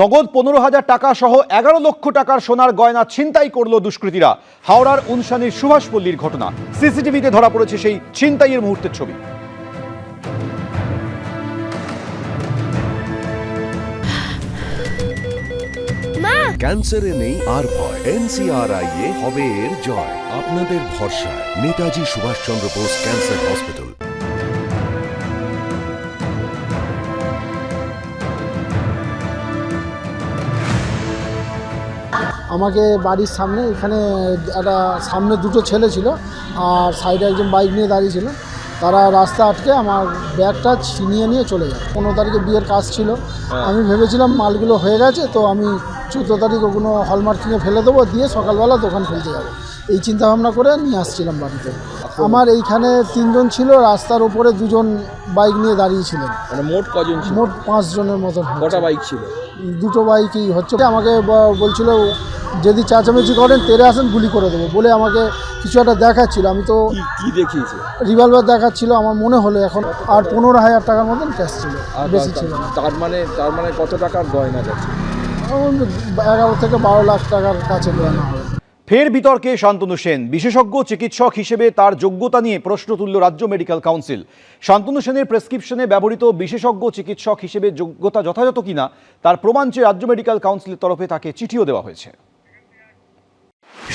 নগদ পনেরো হাজার টাকা সহ এগারো লক্ষ টাকার সোনার গয়না ছিনতাই করল দুষ্কৃতীরা। হাওড়ার উনসানির সুভাষপল্লীর ঘটনা। সিসিটিভিতে ধরা পড়েছে সেই ছিনতাইয়ের মুহূর্তের ছবি। ক্যান্সারে নেই আর ভয়। এনসিআরআই এ হবে এর জয়। আপনাদের ভরসা নেতাজি সুভাষচন্দ্র বোস ক্যান্সার হসপিটাল। আমাকে বাড়ির সামনে এখানে একটা সামনে দুটো ছেলে ছিল আর সাইডে একজন বাইক নিয়ে দাঁড়িয়ে ছিল। তারা রাস্তা আটকে আমার ব্যাগটা ছিনিয়ে নিয়ে চলে যায়। পনেরো তারিখে বিয়ের কাজ ছিল। আমি ভেবেছিলাম মালগুলো হয়ে গেছে তো আমি চোদ্দ তারিখ ওগুলো হলমার্কিংয়ে ফেলে দেবো দিয়ে সকালবেলা দোকান খুলতে যাব। এই চিন্তাভাবনা করে নিয়ে আসছিলাম বাড়িতে। আমার এইখানে তিনজন ছিল রাস্তার উপরে দুজন বাইক নিয়ে দাঁড়িয়েছিলেন। মানে মোট কজন ছিল? মোট পাঁচজনের মতন। কটা বাইক ছিল? দুটো বাইকই হচ্ছে। আমাকে বলছিল যদি চাচামেচি করেন তেরে আসেন গুলি করে দেবো। বলে আমাকে কিছু একটা দেখাচ্ছিল। আমি তো কি দেখিয়েছে? রিভলভার দেখাচ্ছিল। আমার মনে হলো এখন আর পনেরো হাজার টাকার মতন ক্যাশ ছিল। আর বেশি ছিল না। তার মানে তার মানে কত টাকার গয়না ওই এগারো থেকে বারো লাখ টাকার কাছে গয়না হবে। ফের বিতর্কে শান্তনু সেন। বিশেষজ্ঞ চিকিৎসক হিসেবে তার যোগ্যতা নিয়ে প্রশ্ন তুলল রাজ্য মেডিকেল কাউন্সিল। শান্তনু সেনের প্রেসক্রিপশনে ব্যবহৃত বিশেষজ্ঞ চিকিৎসক হিসেবে যোগ্যতা যথাযথ কিনা, তার প্রমাণ চেয়ে রাজ্য মেডিকেল কাউন্সিলের তরফে তাকে চিঠিও দেওয়া হয়েছে।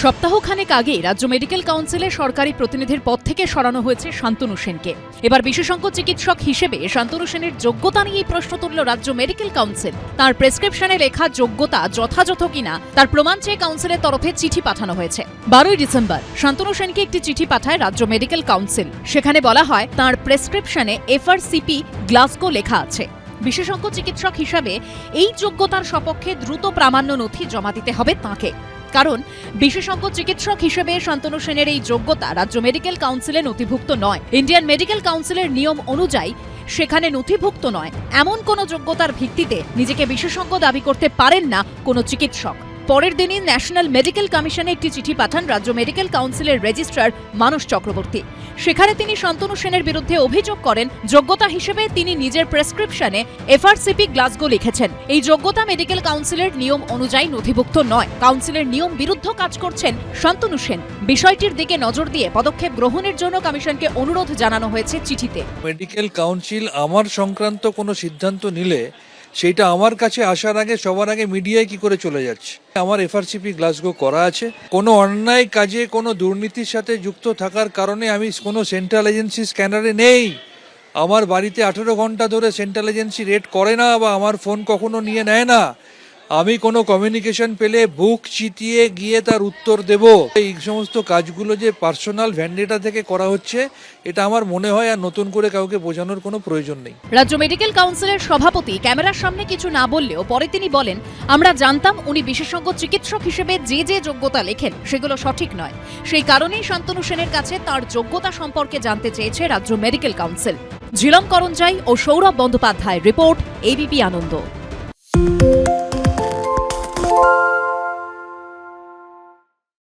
সপ্তাহখানেক আগে রাজ্য মেডিকেল কাউন্সিলে সরকারি প্রতিনিধির পদ থেকে সরানো হয়েছে শান্তনু সেনকে। এবার বিশেষজ্ঞ চিকিৎসক হিসেবে শান্তনু সেনের যোগ্যতা নিয়েই প্রশ্ন তুলল রাজ্য মেডিকেল কাউন্সিল। তার প্রেসক্রিপশনে লেখা যোগ্যতা যথাযথ কিনা, তার প্রমাণ চেয়ে কাউন্সিলের তরফে চিঠি পাঠানো হয়েছে। বারোই ডিসেম্বর, শান্তনু সেনকে একটি চিঠি পাঠায় রাজ্য মেডিকেল কাউন্সিল। সেখানে বলা হয়, তার প্রেসক্রিপশনে এফআরসিপি গ্লাসগো লেখা আছে। বিশেষজ্ঞ চিকিৎসক হিসাবে এই যোগ্যতার সপক্ষে দ্রুত প্রামাণ্য নথি জমা দিতে হবে তাঁকে। কারণ বিশেষজ্ঞ চিকিৎসক হিসেবে শান্তনু সেনের এই যোগ্যতা রাজ্য মেডিকেল কাউন্সিলে নথিভুক্ত নয়। ইন্ডিয়ান মেডিকেল কাউন্সিলের নিয়ম অনুযায়ী সেখানে নথিভুক্ত নয়। এমন কোনো যোগ্যতার ভিত্তিতে নিজেকে বিশেষজ্ঞ দাবি করতে পারেন না কোনো চিকিৎসক। পরের দিনই ন্যাশনাল মেডিকেল কমিশনে একটি চিঠি পাঠান রাজ্য মেডিকেল কাউন্সিলের রেজিস্ট্রার মানস চক্রবর্তী। সেখানে তিনি শান্তনু সেনের বিরুদ্ধে অভিযোগ করেন, যোগ্যতা হিসেবে তিনি নিজের প্রেসক্রিপশনে এফআরসিপি গ্লাসগো লিখেছেন। এই যোগ্যতা মেডিকেল কাউন্সিলের নিয়ম অনুযায়ী নথিভুক্ত নয়। কাউন্সিলের নিয়ম বিরুদ্ধ কাজ করছেন শান্তনু সেন। বিষয়টির দিকে নজর দিয়ে পদক্ষেপ গ্রহণের জন্য কমিশনকে অনুরোধ জানানো হয়েছে চিঠিতে। মেডিকেল কাউন্সিল আমার সংক্রান্ত কোনো সিদ্ধান্ত নিলে সেইটা আমার কাছে আসার আগে, সবার আগে মিডিয়ায় কি করে চলে যাচ্ছে? আমার এফআরসিপি গ্লাসগো করা আছে। কোনো অন্যায় কাজে, কোনো দুর্নীতির সাথে যুক্ত থাকার কারণে আমি কোনো সেন্ট্রাল এজেন্সি স্ক্যানারে নেই। আমার বাড়িতে আঠেরো ঘণ্টা ধরে সেন্ট্রাল এজেন্সি রেড করে না বা আমার ফোন কখনো নিয়ে নেয় না। আমি কোনো কমিউনিকেশন পেলে বুক চিতিয়ে গিয়ে তার উত্তর দেব। এই সমস্ত কাজগুলো যে পার্সোনাল ভ্যান্ডেটা থেকে করা হচ্ছে, এটা আমার মনে হয় আর নতুন করে কাউকে বোঝানোর কোনো প্রয়োজন নেই। রাজ্য মেডিকেল কাউন্সিলের সভাপতি ক্যামেরার সামনে কিছু না বললেও পরে তিনি বলেন, আমরা জানতাম উনি বিশেষজ্ঞ চিকিৎসক হিসেবে যে যে যোগ্যতা লেখেন, সেগুলো সঠিক নয়। সেই কারণেই শান্তনু সেনের কাছে তার যোগ্যতা সম্পর্কে জানতে চেয়েছে রাজ্য মেডিকেল কাউন্সিল ঝিলম করঞ্জাই ও সৌরভ বন্দ্যোপাধ্যায় রিপোর্ট এবিপি আনন্দ।